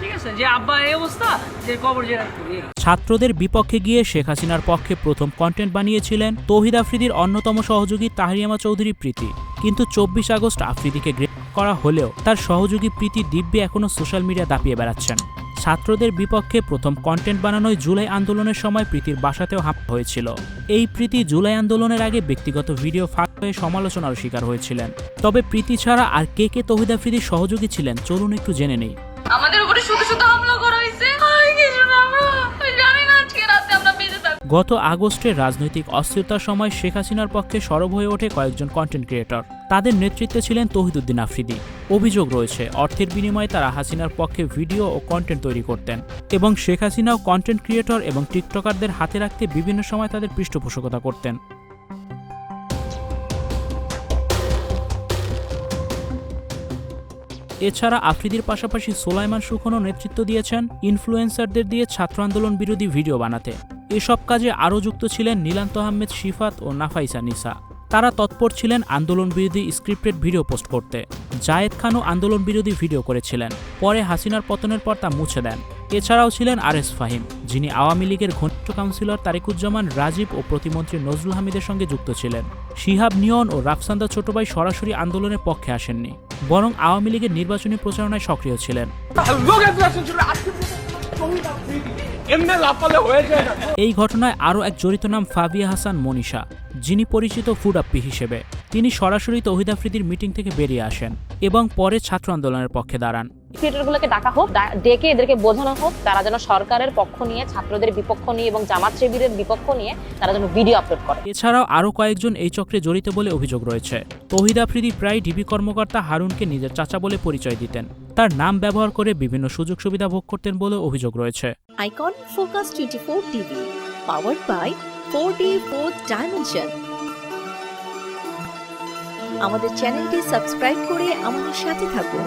ঠিক আছে যে আব্বা এই অবস্থা যে কবর যে করি। ছাত্রদের বিপক্ষে গিয়ে শেখ হাসিনার পক্ষে প্রথম কন্টেন্ট বানিয়েছিলেন তৌহিদ আফ্রিদির অন্যতম সহযোগী তাহরিয়ামা চৌধুরী প্রীতি। কিন্তু চব্বিশ আগস্ট আফ্রিদিকে গ্রেপ্তার করা হলেও তার সহযোগী প্রীতি দিব্যি এখনও সোশ্যাল মিডিয়া দাপিয়ে বেড়াচ্ছেন। ছাত্রদের বিপক্ষে প্রথম কন্টেন্ট বানানোয় জুলাই আন্দোলনের সময় প্রীতির বাসাতেও হাঁপ হয়েছিল। এই প্রীতি জুলাই আন্দোলনের আগে ব্যক্তিগত ভিডিও ফাঁক হয়ে সমালোচনার শিকার হয়েছিলেন। তবে প্রীতি ছাড়া আর কে কে তৌহিদ আফ্রিদির সহযোগী ছিলেন চলুন একটু জেনে নেই। আমাদের উপরে শুধু শুধু হামলা করা হয়েছে। গত আগস্টে রাজনৈতিক অস্থিরতার সময় শেখ হাসিনার পক্ষে সরব হয়ে ওঠে কয়েকজন কন্টেন্ট ক্রিয়েটর তাদের নেতৃত্বে ছিলেন তহিদুদ্দিন আফ্রিদি। অভিযোগ রয়েছে, অর্থের বিনিময়ে তারা হাসিনার পক্ষে ভিডিও ও কন্টেন্ট তৈরি করতেন এবং শেখ হাসিনাও কন্টেন্ট ক্রিয়েটর এবং টিকটকারদের হাতে রাখতে বিভিন্ন সময় তাদের পৃষ্ঠপোষকতা করতেন। এছাড়া আফ্রিদির পাশাপাশি সোলাইমান সুখনও নেতৃত্ব দিয়েছেন ইনফ্লুয়েন্সারদের দিয়ে ছাত্র আন্দোলন বিরোধী ভিডিও বানাতে। এসব কাজে আরও যুক্ত ছিলেন নীলান্ত আহমেদ শিফাত ও নাফাইসা নিসা। তারা তৎপর ছিলেন আন্দোলন বিরোধী স্ক্রিপ্টেড ভিডিও পোস্ট করতে। জায়েদ খানও আন্দোলন বিরোধী ভিডিও করেছিলেন। পরে হাসিনার পতনের পর তা মুছে দেন। এছাড়াও ছিলেন আর এস ফাহিম, যিনি আওয়ামী লীগের ঘনিষ্ঠ কাউন্সিলর তারিকুজ্জামান, রাজীব ও প্রতিমন্ত্রী নজরুল হামিদের সঙ্গে যুক্ত ছিলেন। শিহাব নিয়ন ও রাফসান্দা ছোটভাই সরাসরি আন্দোলনের পক্ষে আসেননি। বরং আওয়ামী লীগের নির্বাচনী প্রচারণায় সক্রিয় ছিলেন। এই ঘটনায় আরও এক জড়িত নাম ফাবিয়া হাসান মনীষা, যিনি পরিচিত ফুড আপ্পি হিসেবে। তিনি সরাসরি তহিদাফ্রিদির মিটিং থেকে বেরিয়ে আসেন এবং পরে ছাত্র আন্দোলনের পক্ষে দাঁড়ান। ক্রিয়েটরগুলোকে ডাকা হোক ডেকে এদেরকে বোঝানো হোক তারা যেন সরকারের পক্ষ নিয়ে ছাত্রদের বিপক্ষ নিয়ে এবং জামাত শিবিরের বিপক্ষ নিয়ে তারা যেন ভিডিও আপলোড করে। এছাড়াও আরও কয়েকজন এই চক্রে জড়িত বলে অভিযোগ রয়েছে। তৌহিদ আফ্রিদি প্রায় ডিবি কর্মকর্তা হারুনকে নিজের চাচা বলে পরিচয় দিতেন। তার নাম ব্যবহার করে বিভিন্ন সুযোগ সুবিধা ভোগ করতেন বলে অভিযোগ রয়েছে। Icon Focus 24 TV, powered by 4D 4th Dimension. আমাদের চ্যানেলটি সাবস্ক্রাইব করে আমাদের সাথে থাকুন।